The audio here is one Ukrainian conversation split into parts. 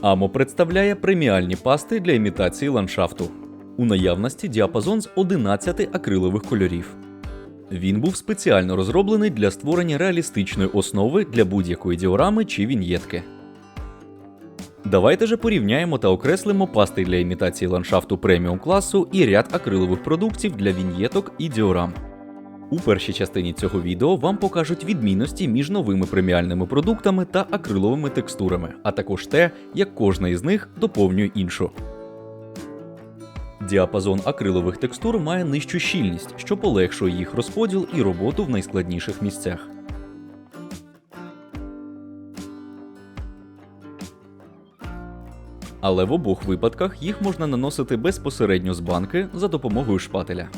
Амо представляє преміальні пасти для імітації ландшафту. У наявності діапазон з 11 акрилових кольорів. Він був спеціально розроблений для створення реалістичної основи для будь-якої діорами чи віньєтки. Давайте же порівняємо та окреслимо пасти для імітації ландшафту преміум класу і ряд акрилових продуктів для віньєток і діорам. У першій частині цього відео вам покажуть відмінності між новими преміальними продуктами та акриловими текстурами, а також те, як кожна із них доповнює іншу. Діапазон акрилових текстур має нижчу щільність, що полегшує їх розподіл і роботу в найскладніших місцях. Але в обох випадках їх можна наносити безпосередньо з банки за допомогою шпателя.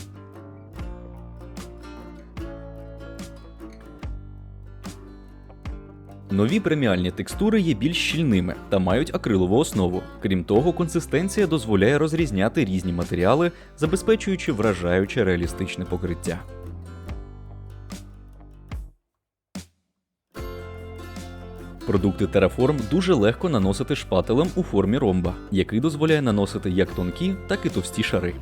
Нові преміальні текстури є більш щільними та мають акрилову основу. Крім того, консистенція дозволяє розрізняти різні матеріали, забезпечуючи вражаюче реалістичне покриття. Продукти Terraform дуже легко наносити шпателем у формі ромба, який дозволяє наносити як тонкі, так і товсті шари.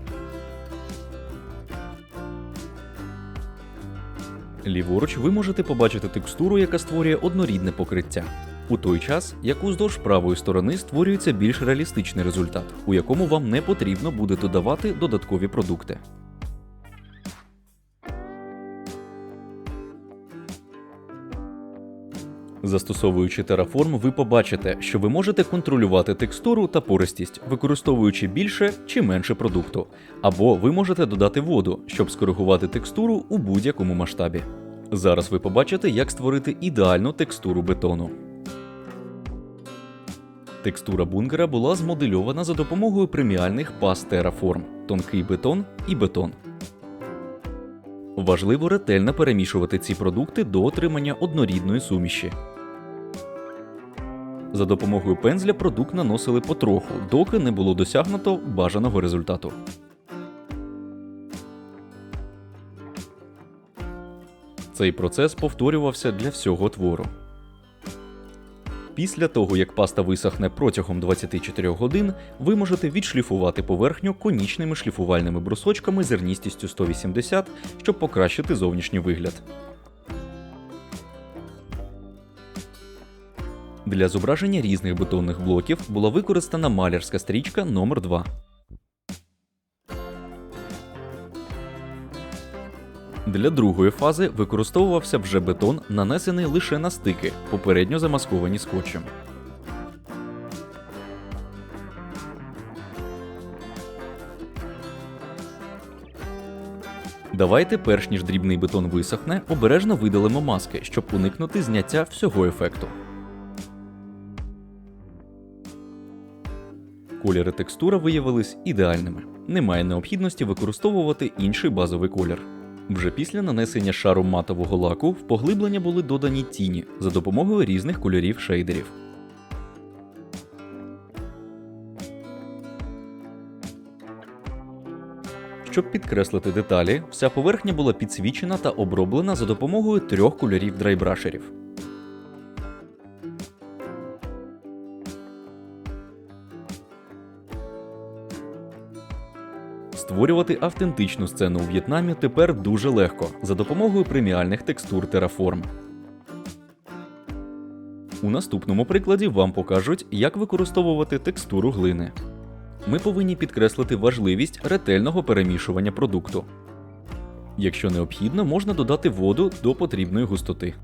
Ліворуч ви можете побачити текстуру, яка створює однорідне покриття. У той час, як уздовж правої сторони створюється більш реалістичний результат, у якому вам не потрібно буде додавати додаткові продукти. Застосовуючи Terraform, ви побачите, що ви можете контролювати текстуру та пористість, використовуючи більше чи менше продукту. Або ви можете додати воду, щоб скоригувати текстуру у будь-якому масштабі. Зараз ви побачите, як створити ідеальну текстуру бетону. Текстура бункера була змодельована за допомогою преміальних пас Terraform, тонкий бетон і бетон. Важливо ретельно перемішувати ці продукти до отримання однорідної суміші. За допомогою пензля продукт наносили потроху, доки не було досягнуто бажаного результату. Цей процес повторювався для всього твору. Після того, як паста висохне протягом 24 годин, ви можете відшліфувати поверхню конічними шліфувальними брусочками зерністістю 180, щоб покращити зовнішній вигляд. Для зображення різних бетонних блоків була використана малярська стрічка номер 2 Для другої фази використовувався вже бетон, нанесений лише на стики, попередньо замасковані скотчем. Давайте, перш ніж дрібний бетон висохне, обережно видалимо маски, щоб уникнути зняття всього ефекту. Колір текстура виявились ідеальними. Немає необхідності використовувати інший базовий колір. Вже після нанесення шару матового лаку в поглиблення були додані тіні за допомогою різних кольорів шейдерів. Щоб підкреслити деталі, вся поверхня була підсвічена та оброблена за допомогою трьох кольорів драйбрашерів. Створювати автентичну сцену у В'єтнамі тепер дуже легко за допомогою преміальних текстур Terraform. У наступному прикладі вам покажуть, як використовувати текстуру глини. Ми повинні підкреслити важливість ретельного перемішування продукту. Якщо необхідно, можна додати воду до потрібної густоти.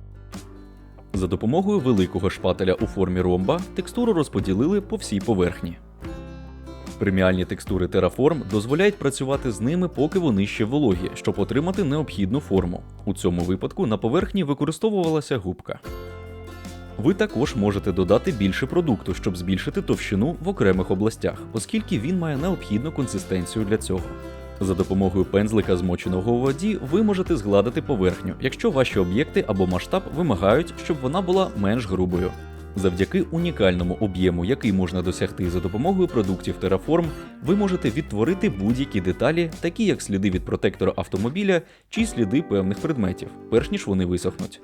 За допомогою великого шпателя у формі ромба текстуру розподілили по всій поверхні. Преміальні текстури Terraform дозволяють працювати з ними, поки вони ще вологі, щоб отримати необхідну форму. У цьому випадку на поверхні використовувалася губка. Ви також можете додати більше продукту, щоб збільшити товщину в окремих областях, оскільки він має необхідну консистенцію для цього. За допомогою пензлика, змоченого у воді, ви можете згладити поверхню, якщо ваші об'єкти або масштаб вимагають, щоб вона була менш грубою. Завдяки унікальному об'єму, який можна досягти за допомогою продуктів Terraform, ви можете відтворити будь-які деталі, такі як сліди від протектора автомобіля чи сліди певних предметів, перш ніж вони висохнуть.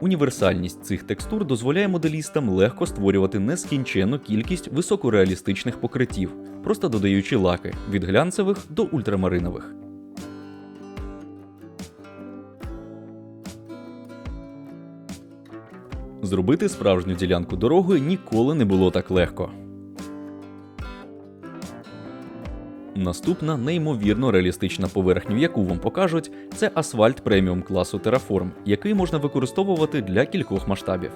Універсальність цих текстур дозволяє моделістам легко створювати нескінченну кількість високореалістичних покриттів, просто додаючи лаки від глянцевих до ультрамаринових. Зробити справжню ділянку дороги ніколи не було так легко. Наступна неймовірно реалістична поверхня, яку вам покажуть, це асфальт преміум класу Terraform, який можна використовувати для кількох масштабів.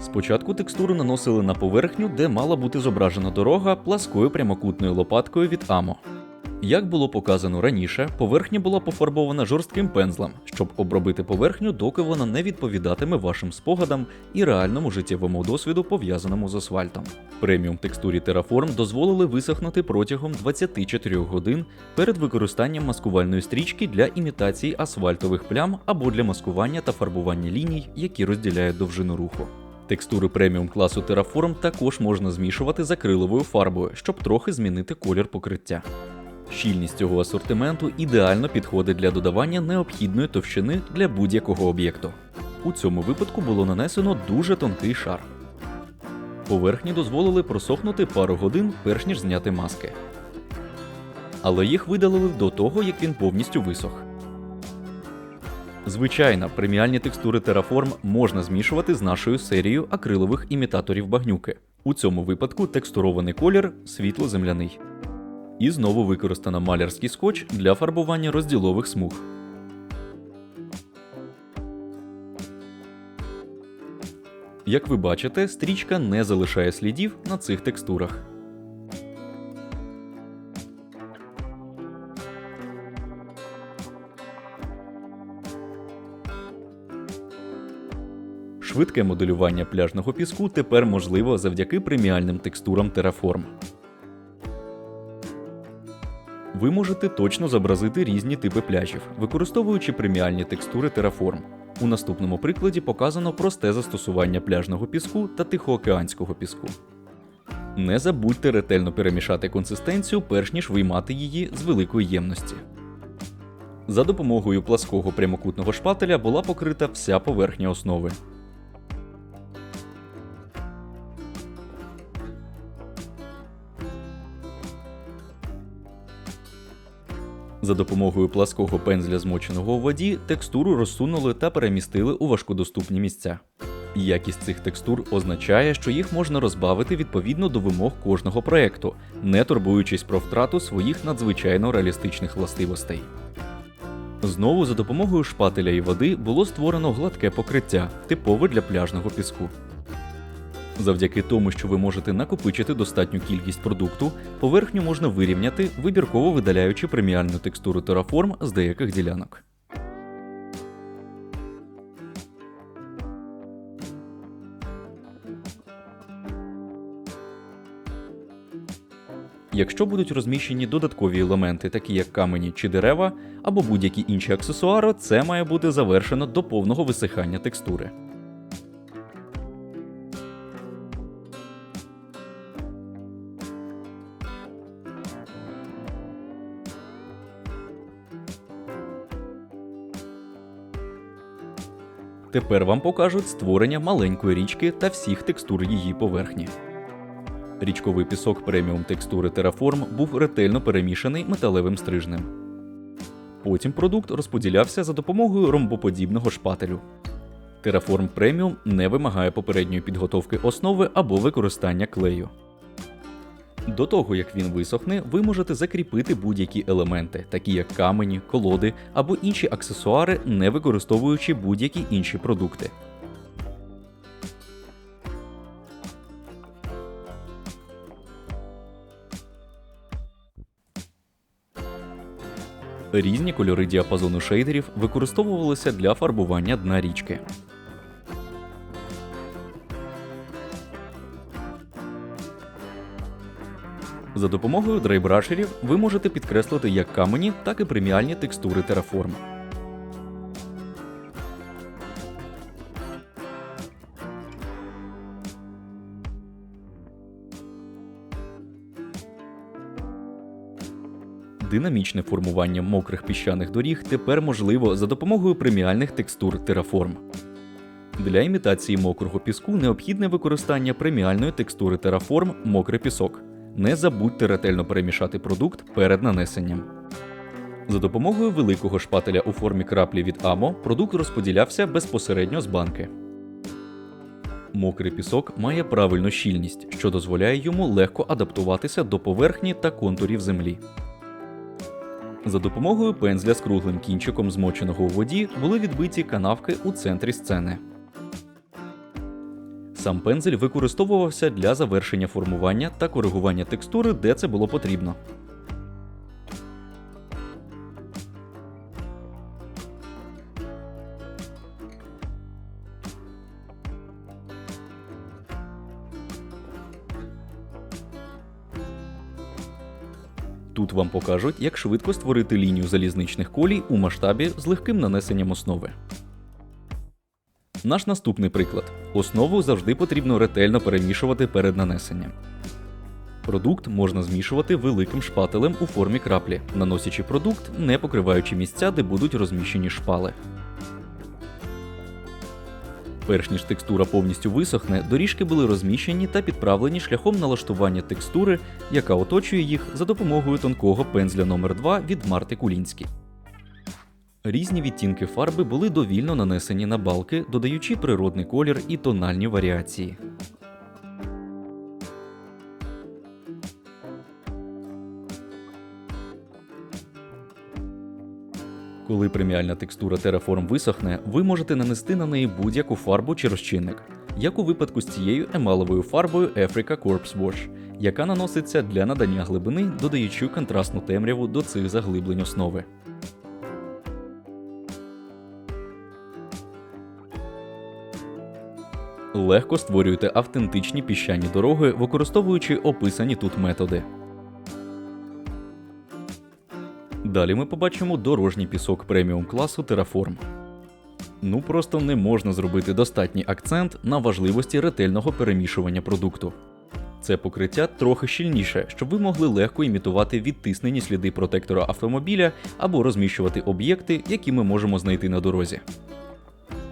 Спочатку текстуру наносили на поверхню, де мала бути зображена дорога пласкою прямокутною лопаткою від Amo. Як було показано раніше, поверхня була пофарбована жорстким пензлем, щоб обробити поверхню, доки вона не відповідатиме вашим спогадам і реальному життєвому досвіду, пов'язаному з асфальтом. Преміум текстурі Terraform дозволили висохнути протягом 24 годин перед використанням маскувальної стрічки для імітації асфальтових плям або для маскування та фарбування ліній, які розділяють довжину руху. Текстури преміум класу Terraform також можна змішувати з акриловою фарбою, щоб трохи змінити колір покриття. Щільність цього асортименту ідеально підходить для додавання необхідної товщини для будь-якого об'єкту. У цьому випадку було нанесено дуже тонкий шар. Поверхні дозволили просохнути пару годин, перш ніж зняти маски. Але їх видалили до того, як він повністю висох. Звичайно, преміальні текстури Terraform можна змішувати з нашою серією акрилових імітаторів багнюки. У цьому випадку текстурований колір світло-земляний. І знову використано малярський скотч для фарбування розділових смуг. Як ви бачите, стрічка не залишає слідів на цих текстурах. Швидке моделювання пляжного піску тепер можливо завдяки преміальним текстурам Terraform. Ви можете точно зобразити різні типи пляжів, використовуючи преміальні текстури Terraform. У наступному прикладі показано просте застосування пляжного піску та тихоокеанського піску. Не забудьте ретельно перемішати консистенцію, перш ніж виймати її з великої ємності. За допомогою плаского прямокутного шпателя була покрита вся поверхня основи. За допомогою плаского пензля, змоченого у воді, текстуру розсунули та перемістили у важкодоступні місця. Якість цих текстур означає, що їх можна розбавити відповідно до вимог кожного проекту, не турбуючись про втрату своїх надзвичайно реалістичних властивостей. Знову за допомогою шпателя і води було створено гладке покриття, типове для пляжного піску. Завдяки тому, що ви можете накопичити достатню кількість продукту, поверхню можна вирівняти, вибірково видаляючи преміальну текстуру Terraform з деяких ділянок. Якщо будуть розміщені додаткові елементи, такі як камені чи дерева, або будь-які інші аксесуари, це має бути завершено до повного висихання текстури. Тепер вам покажуть створення маленької річки та всіх текстур її поверхні. Річковий пісок преміум текстури Terraform був ретельно перемішаний металевим стрижнем. Потім продукт розподілявся за допомогою ромбоподібного шпателю. Terraform Premium не вимагає попередньої підготовки основи або використання клею. До того як він висохне, ви можете закріпити будь-які елементи, такі як камені, колоди або інші аксесуари, не використовуючи будь-які інші продукти. Різні кольори діапазону шейдерів використовувалися для фарбування дна річки. За допомогою драйбрашерів ви можете підкреслити як камені, так і преміальні текстури Terraform. Динамічне формування мокрих піщаних доріг тепер можливо за допомогою преміальних текстур Terraform. Для імітації мокрого піску необхідне використання преміальної текстури Terraform мокрий пісок. Не забудьте ретельно перемішати продукт перед нанесенням. За допомогою великого шпателя у формі краплі від Amo продукт розподілявся безпосередньо з банки. Мокрий пісок має правильну щільність, що дозволяє йому легко адаптуватися до поверхні та контурів землі. За допомогою пензля з круглим кінчиком, змоченого у воді, були відбиті канавки у центрі сцени. Сам пензель використовувався для завершення формування та коригування текстури, де це було потрібно. Тут вам покажуть, як швидко створити лінію залізничних колій у масштабі з легким нанесенням основи. Наш наступний приклад. Основу завжди потрібно ретельно перемішувати перед нанесенням. Продукт можна змішувати великим шпателем у формі краплі, наносячи продукт, не покриваючи місця, де будуть розміщені шпали. Перш ніж текстура повністю висохне, доріжки були розміщені та підправлені шляхом налаштування текстури, яка оточує їх за допомогою тонкого пензля номер 2 від Марти Кулінські. Різні відтінки фарби були довільно нанесені на балки, додаючи природний колір і тональні варіації. Коли преміальна текстура Terraform висохне, ви можете нанести на неї будь-яку фарбу чи розчинник, як у випадку з цією емаловою фарбою Africa Corpse Wash, яка наноситься для надання глибини, додаючи контрастну темряву до цих заглиблень основи. Легко створюйте автентичні піщані дороги, використовуючи описані тут методи. Далі ми побачимо дорожній пісок преміум класу Terraform. Ну просто не можна зробити достатній акцент на важливості ретельного перемішування продукту. Це покриття трохи щільніше, щоб ви могли легко імітувати відтиснені сліди протектора автомобіля або розміщувати об'єкти, які ми можемо знайти на дорозі.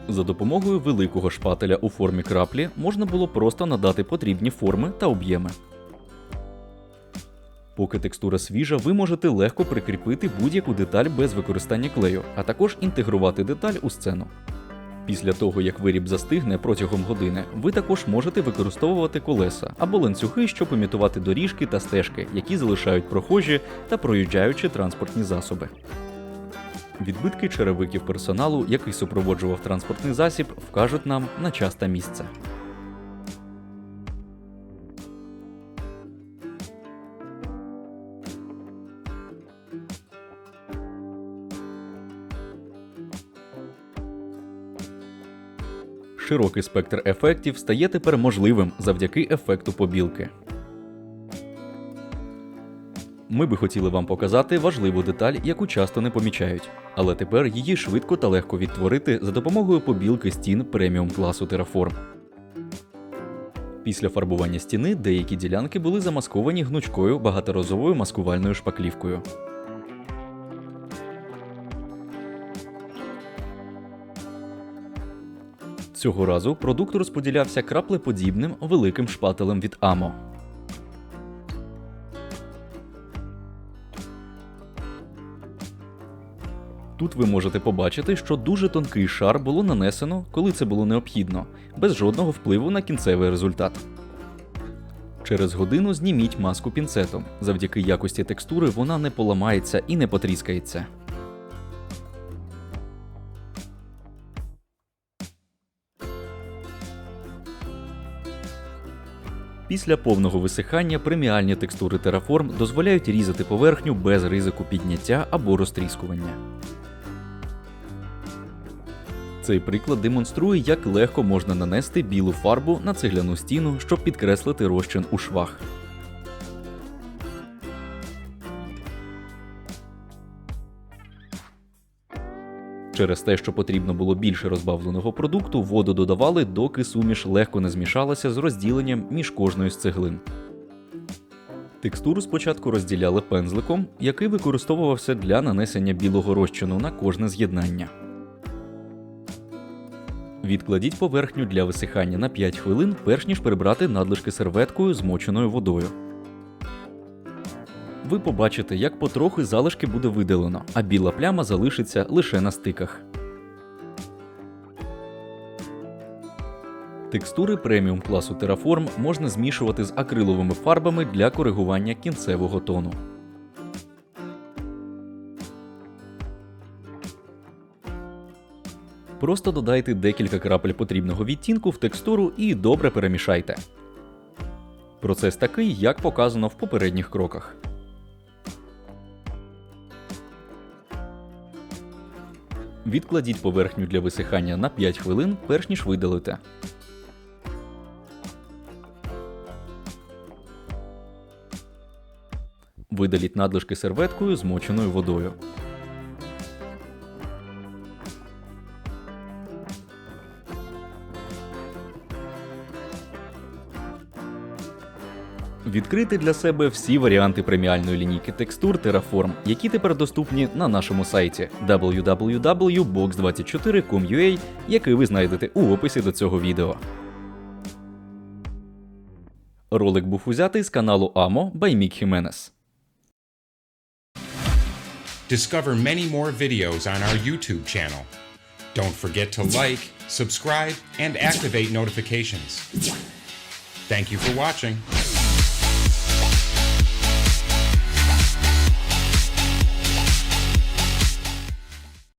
За допомогою великого шпателя у формі краплі можна було просто надати потрібні форми та об'єми. Поки текстура свіжа, ви можете легко прикріпити будь-яку деталь без використання клею, а також інтегрувати деталь у сцену. Після того, як виріб застигне протягом години, ви також можете використовувати колеса або ланцюги, щоб імітувати доріжки та стежки, які залишають прохожі та проїжджаючі транспортні засоби. Відбитки черевиків персоналу, який супроводжував транспортний засіб, вкажуть нам на час та місце. Широкий спектр ефектів стає тепер можливим завдяки ефекту побілки. Ми би хотіли вам показати важливу деталь, яку часто не помічають, але тепер її швидко та легко відтворити за допомогою побілки стін преміум класу Terraform. Після фарбування стіни деякі ділянки були замасковані гнучкою багаторазовою маскувальною шпаклівкою. Цього разу продукт розподілявся краплеподібним великим шпателем від Amo. Тут ви можете побачити, що дуже тонкий шар було нанесено, коли це було необхідно, без жодного впливу на кінцевий результат. Через годину зніміть маску пінцетом. Завдяки якості текстури вона не поламається і не потріскається. Після повного висихання преміальні текстури Terraform дозволяють різати поверхню без ризику підняття або розтріскування. Цей приклад демонструє, як легко можна нанести білу фарбу на цегляну стіну, щоб підкреслити розчин у швах. Через те, що потрібно було більше розбавленого продукту, воду додавали, доки суміш легко не змішалася з розділенням між кожною з цеглин. Текстуру спочатку розділяли пензликом, який використовувався для нанесення білого розчину на кожне з'єднання. Відкладіть поверхню для висихання на 5 хвилин, перш ніж прибрати надлишки серветкою, змоченою водою. Ви побачите, як потрохи залишки буде видалено, а біла пляма залишиться лише на стиках. Текстури преміум класу Terraform можна змішувати з акриловими фарбами для коригування кінцевого тону. Просто додайте декілька крапель потрібного відтінку в текстуру і добре перемішайте. Процес такий, як показано в попередніх кроках. Відкладіть поверхню для висихання на 5 хвилин, перш ніж видалите. Видаліть надлишки серветкою, змоченою водою. Відкрити для себе всі варіанти преміальної лінійки текстур Terraform, які тепер доступні на нашому сайті www.box24.com.ua, який ви знайдете у описі до цього відео. Ролик був узятий з каналу Amo by Mick Jimenez. Discover many more videos on our YouTube channel. Don't forget to like, subscribe, and activate notifications. Thank you for watching.